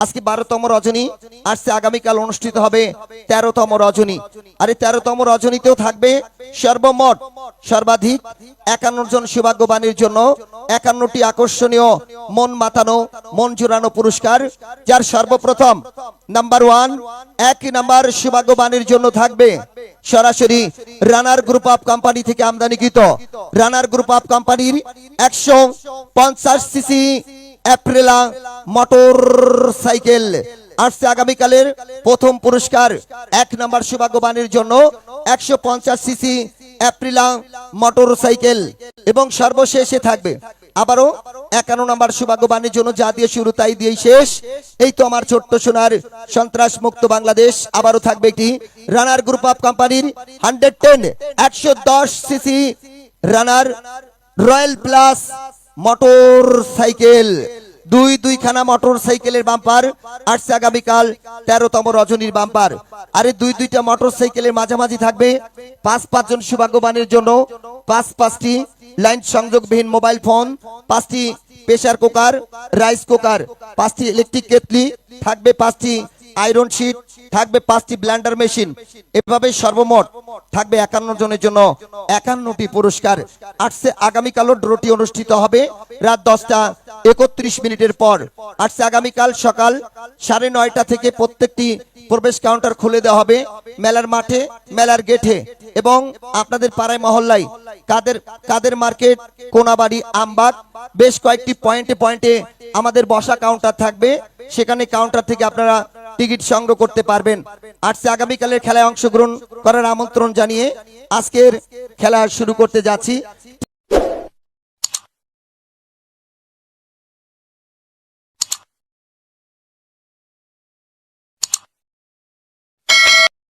আজকে বারোতম রজনী, আসছে আগামীকাল অনুষ্ঠিত হবে তেরোতম রজনী। আর এই তেরোতম রজনীতেও থাকবে সর্বমোট, সর্বাধিক একান্ন জন সৌভাগ্যবাণীর জন্য একান্নটি আকর্ষণীয়, মন মাতানো, মন জোড়ানো পুরস্কার, যার সর্বপ্রথম নাম্বার ওয়ান এক নাম্বার সৌভাগ্যবাণীর জন্য থাকবে সরাসরি রানার গ্রুপ অফ কোম্পানি থেকে আমদানিকৃত। রানার গ্রুপ অফ কোম্পানির একশো পঞ্চাশ সিসি অ্যাপ্রিলা মোটর সাইকেল আসছে আগামীকালের প্রথম পুরস্কার। এক নম্বর সৌভাগ্যবাণীর জন্য একশো পঞ্চাশ সিসি অ্যাপ্রিলা মোটর সাইকেল এবং সর্বশেষে থাকবে। আবারও একান্ন নম্বর সৌভাগ্যবাণীর জন্য যা দিয়ে শুরু তাই দিয়েই শেষ। এই তো আমার ছোট্ট সোনার সন্ত্রাস মুক্ত বাংলাদেশ। আবারও থাকবে একটি রানার গ্রুপ অফ কোম্পানির হান্ড্রেড টেন, একশো দশ CC runner royal plus motorcycle. দুই দুইখানা মোটর সাইকেলের বাম্পার। আসছে আগামীকাল তেরোতম রজনীর বাম্পার। আরে দুই দুইটা মোটর সাইকেলের মাঝামাঝি থাকবে। পাঁচ পাঁচজন সৌভাগ্যবানের জন্য পাঁচ পাঁচটি লাইন সংযোগবিহীন মোবাইল ফোন, পাঁচটি প্রেসার কুকার, রাইস কুকার, পাঁচটি ইলেকট্রিক কেটলি থাকবে, পাঁচটি আয়রন শিট, থাকবে পাঁচটি ব্ল্যান্ডার মেশিন। এভাবে সর্বমোট থাকবে একান্ন জনের জন্য একান্নটি পুরস্কার। আসছে আগামীকালও ড্রটি অনুষ্ঠিত হবে রাত দশটা একত্রিশ মিনিটের পর। আসছে আগামীকাল সকাল সাড়ে নয়টা থেকে প্রত্যেকটি প্রবেশ কাউন্টার খুলে দেওয়া হবে মেলার মাঠে, মেলার গেটে। এবং আপনাদের পাড়ায়, মহল্লায় কাদের কাদের মার্কেট, কোনাবাড়ি, আমবাগ, বেশ কয়েকটি পয়েন্টে পয়েন্টে আমাদের বসা কাউন্টার থাকবে। সেখানে কাউন্টার থেকে আপনারা টিকিট সংগ্রহ করতে পারবেন। আজকে আগামীকালের খেলায় অংশগ্রহণ করার আমন্ত্রণ জানিয়ে আজকের খেলা শুরু করতে যাচ্ছি।